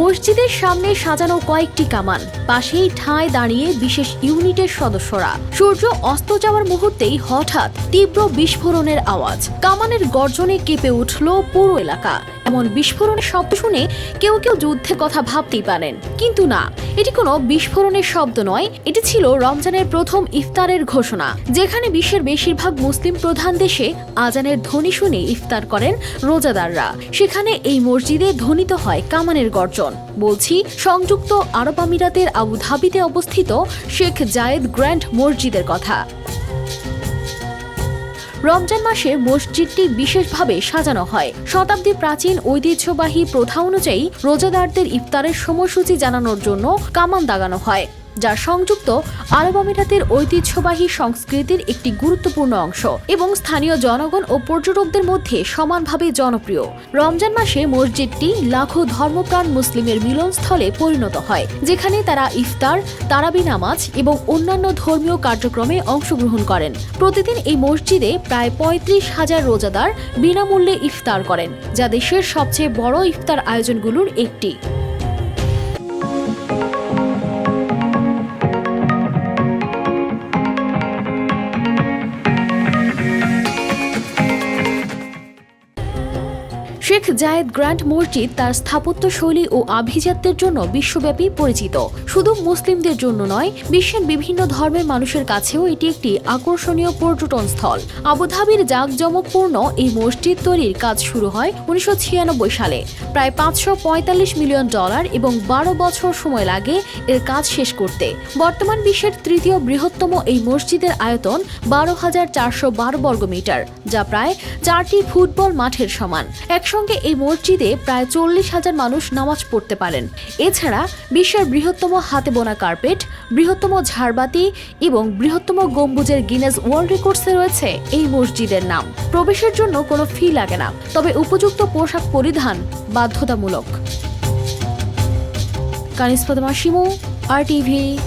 মসজিদের সামনে সাজানো কয়েকটি কামান। পাশেই ঠায় দাঁড়িয়ে বিশেষ ইউনিটের সদস্যরা। সূর্য অস্ত যাওয়ার মুহূর্তেই হঠাৎ তীব্র বিস্ফোরণের আওয়াজ। কামানের গর্জনে কেঁপে উঠল পুরো এলাকা। এমন বিস্ফোরণের শব্দ শুনে কেউ কেউ যুদ্ধের কথা ভাবতেই পারেন। কিন্তু না, এটি কোনো বিস্ফোরণের শব্দ নয়, এটি ছিল রমজানের প্রথম ইফতারের ঘোষণা, যেখানে বিশ্বের বেশিরভাগ মুসলিম প্রধান দেশে আজানের ধ্বনি শুনে ইফতার করেন রোজাদাররা। সেখানে এই মসজিদে ধ্বনিত হয় কামানের গর্জন। বলছি, সংযুক্ত আরব আমিরাতের আবুধাবিতে অবস্থিত শেখ জায়েদ গ্র্যান্ড মসজিদের কথা। রমজান মাসে মসজিদটি বিশেষভাবে সাজানো হয়। শতাব্দী প্রাচীন ঐতিহ্যবাহী প্রথা অনুযায়ী রোজাদারদের ইফতারের সময়সূচি জানানোর জন্য কামান দাগানো হয়। যা সংযুক্ত আরব আমিরাতের ঐতিহ্যবাহী সংস্কৃতির একটি গুরুত্বপূর্ণ অংশ এবং স্থানীয় জনগণ ও পর্যটকদের মধ্যে সমানভাবে জনপ্রিয়। রমজান মাসে মসজিদটি লাখো ধর্মপ্রাণ মুসলিমের মিলনস্থলে পরিণত হয়, যেখানে তারা ইফতার, তারাবি নামাজ এবং অন্যান্য ধর্মীয় কার্যক্রমে অংশগ্রহণ করেন। প্রতিদিন এই মসজিদে প্রায় পঁয়ত্রিশ হাজার রোজাদার বিনামূল্যে ইফতার করেন, যা দেশের সবচেয়ে বড় ইফতার আয়োজনগুলোর একটি। শেখ জায়েদ গ্র্যান্ড মসজিদ তার স্থাপত্য শৈলী ও আভিজাত্যের জন্য বিশ্বব্যাপী পরিচিত। শুধু মুসলিমদের জন্য নয়, বিশ্বের বিভিন্ন ধর্মের মানুষের কাছেও এটি একটি আকর্ষণীয় পর্যটন স্থল। আবুধাবির জাঁকজমকপূর্ণ এই মসজিদ তৈরির কাজ শুরু হয় উনিশশো ছিয়ানব্বই সালে। প্রায় পাঁচশো পঁয়তাল্লিশ মিলিয়ন ডলার এবং বারো বছর সময় লাগে এর কাজ শেষ করতে। বর্তমান বিশ্বের তৃতীয় বৃহত্তম এই মসজিদের আয়তন বারো হাজার চারশো বারো বর্গমিটার, যা প্রায় চারটি ফুটবল মাঠের সমান। একসঙ্গে এই মসজিদে প্রায় চল্লিশ হাজার মানুষ নামাজ পড়তে পারেন। এছাড়া বিশ্বের বৃহত্তম হাতে বোনা কার্পেট, বৃহত্তম ঝাড়বাতি এবং বৃহত্তম গম্বুজের গিনেস ওয়ার্ল্ড রেকর্ডসে রয়েছে এই মসজিদের নাম। প্রবেশের জন্য কোনো ফি লাগে না, তবে উপযুক্ত পোশাক পরিধান বাধ্যতামূলক। Kaniz Fatema, Shimu, R TV.